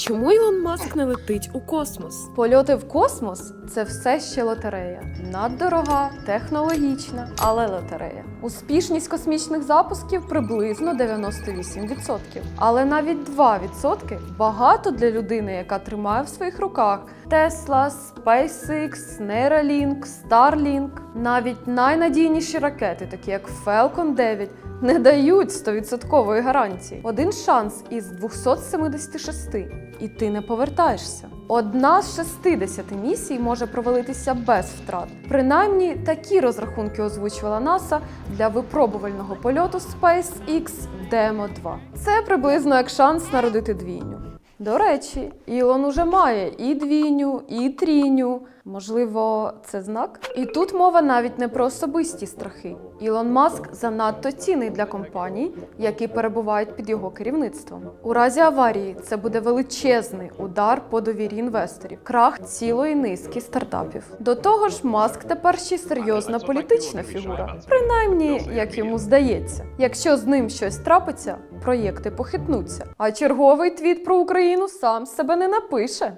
Чому Ілон Маск не летить у космос? Польоти в космос це все ще лотерея. Наддорога, технологічна, але лотерея. Успішність космічних запусків приблизно 98%. Але навіть 2% багато для людини, яка тримає в своїх руках Tesla, SpaceX, Neuralink, Starlink. Навіть найнадійніші ракети, такі як Falcon 9, не дають 100% гарантії. Один шанс із 276, і ти не повертаєшся. Одна з 60 місій може провалитися без втрат. Принаймні такі розрахунки озвучувала НАСА для випробувального польоту SpaceX Demo 2. Це приблизно як шанс народити двійню. До речі, Ілон уже має і двійню, і трійню. Можливо, це знак? І тут мова навіть не про особисті страхи. Ілон Маск занадто цінний для компаній, які перебувають під його керівництвом. У разі аварії це буде величезний удар по довірі інвесторів, крах цілої низки стартапів. До того ж, Маск тепер ще й серйозна політична фігура, принаймні як йому здається. Якщо з ним щось трапиться, проєкти похитнуться. А черговий твіт про Україну сам себе не напише.